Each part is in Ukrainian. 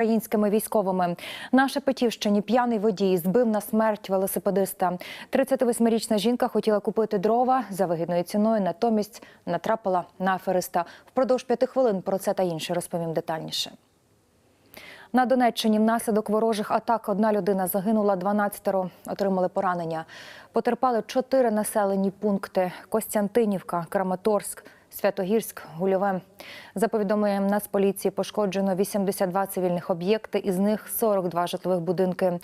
Українськими військовими на Шепетівщині п'яний водій збив на смерть велосипедиста. 38-річна жінка хотіла купити дрова за вигідною ціною, натомість натрапила на афериста. Впродовж п'яти хвилин про це та інше розповім детальніше. На Донеччині внаслідок ворожих атак одна людина загинула, 12 отримали поранення. Потерпали чотири населені пункти: Костянтинівка, Краматорськ, Святогірськ, Гульове. За повідомленням Нацполіції пошкоджено 82 цивільних об'єкти, із них 42 житлових будинки.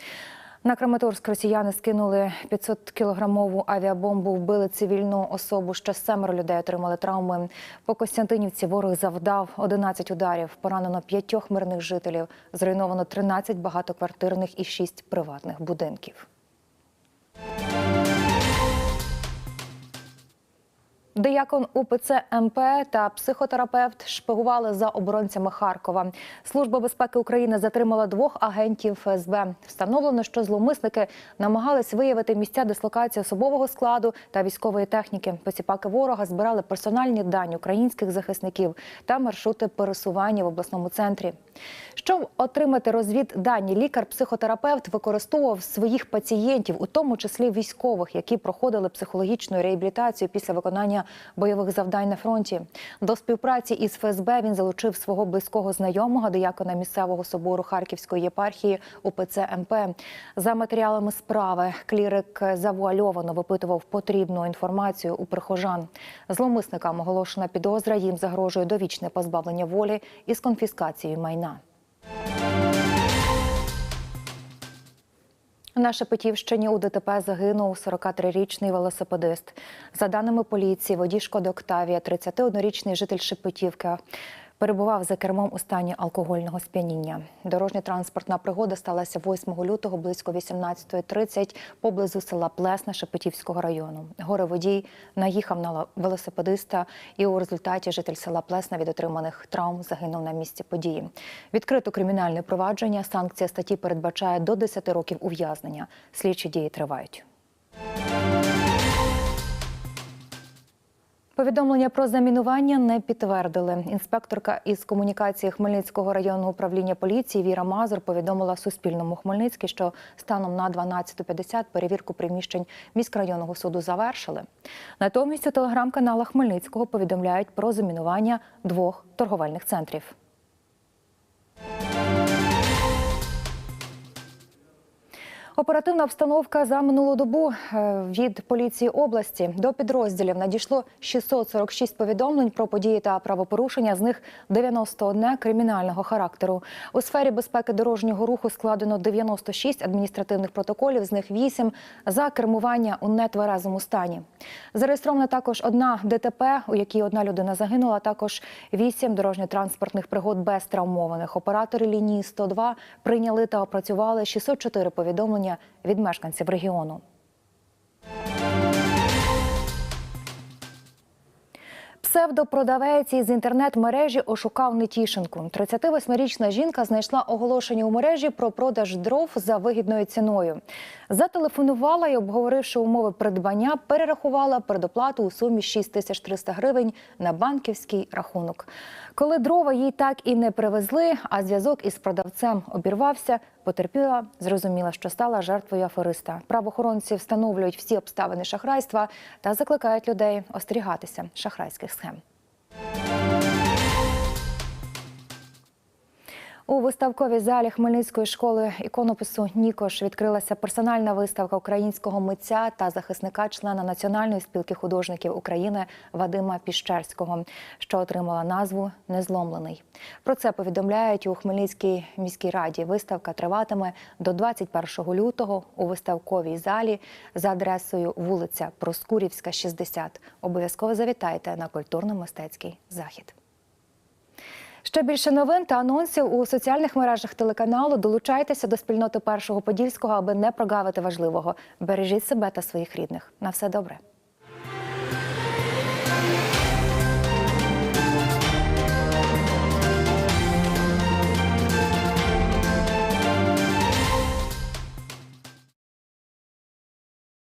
На Краматорськ росіяни скинули 500-кілограмову авіабомбу, вбили цивільну особу. Ще семеро людей отримали травми. По Костянтинівці ворог завдав 11 ударів. Поранено п'ятьох мирних жителів. Зруйновано 13 багатоквартирних і 6 приватних будинків. Диякон УПЦ МП та психотерапевт шпигували за оборонцями Харкова. Служба безпеки України затримала двох агентів ФСБ. Встановлено, що зловмисники намагались виявити місця дислокації особового складу та військової техніки. Посіпаки ворога збирали персональні дані українських захисників та маршрути пересування в обласному центрі. Щоб отримати розвіддані, лікар-психотерапевт використовував своїх пацієнтів, у тому числі військових, які проходили психологічну реабілітацію після виконання бойових завдань на фронті. До співпраці із ФСБ він залучив свого близького знайомого диякона місцевого собору Харківської єпархії УПЦ МП. За матеріалами справи клірик завуальовано випитував потрібну інформацію у прихожан. Зловмисникам оголошена підозра. Їм загрожує довічне позбавлення волі із конфіскацією майна. На Шепетівщині у ДТП загинув 43-річний велосипедист. За даними поліції, водій «Шкода Октавія, 31-річний житель Шепетівки, перебував за кермом у стані алкогольного сп'яніння. Дорожня транспортна пригода сталася 8 лютого близько 18.30 поблизу села Плесна Шепетівського району. Горе водій наїхав на велосипедиста, і у результаті житель села Плесна від отриманих травм загинув на місці події. Відкрито кримінальне провадження. Санкція статті передбачає до 10 років ув'язнення. Слідчі дії тривають. Повідомлення про замінування не підтвердили. Інспекторка із комунікації Хмельницького районного управління поліції Віра Мазур повідомила Суспільному Хмельницький, що станом на 12.50 перевірку приміщень міськрайонного суду завершили. Натомість у телеграм-каналах Хмельницького повідомляють про замінування двох торговельних центрів. Оперативна обстановка за минулу добу е, від поліції області до підрозділів надійшло 646 повідомлень про події та правопорушення. З них 91 кримінального характеру. У сфері безпеки дорожнього руху складено 96 адміністративних протоколів, з них 8 за кермування у нетверезому стані. Зареєстрована також одна ДТП, у якій одна людина загинула. Також 8 дорожньо-транспортних пригод без травмованих. Оператори лінії 102 прийняли та опрацювали 604 повідомлення від мешканців регіону. Псевдопродавець із інтернет-мережі ошукав Нетішинку. 38-річна жінка знайшла оголошення у мережі про продаж дров за вигідною ціною. Зателефонувала і, обговоривши умови придбання, перерахувала передоплату у сумі 6300 гривень на банківський рахунок. Коли дрова їй так і не привезли, а зв'язок із продавцем обірвався, потерпіла, зрозуміла, що стала жертвою афериста. Правоохоронці встановлюють всі обставини шахрайства та закликають людей остерігатися шахрайських схем. У виставковій залі Хмельницької школи іконопису Нікош відкрилася персональна виставка українського митця та захисника члена Національної спілки художників України Вадима Піщерського, що отримала назву Незломлений. Про це повідомляють у Хмельницькій міській раді. Виставка триватиме до 21 лютого у виставковій залі за адресою вулиця Проскурівська, 60. Обов'язково завітайте на культурно-мистецький захід. Ще більше новин та анонсів у соціальних мережах телеканалу. Долучайтеся до спільноти першого подільського, аби не прогавити важливого. Бережіть себе та своїх рідних. На все добре.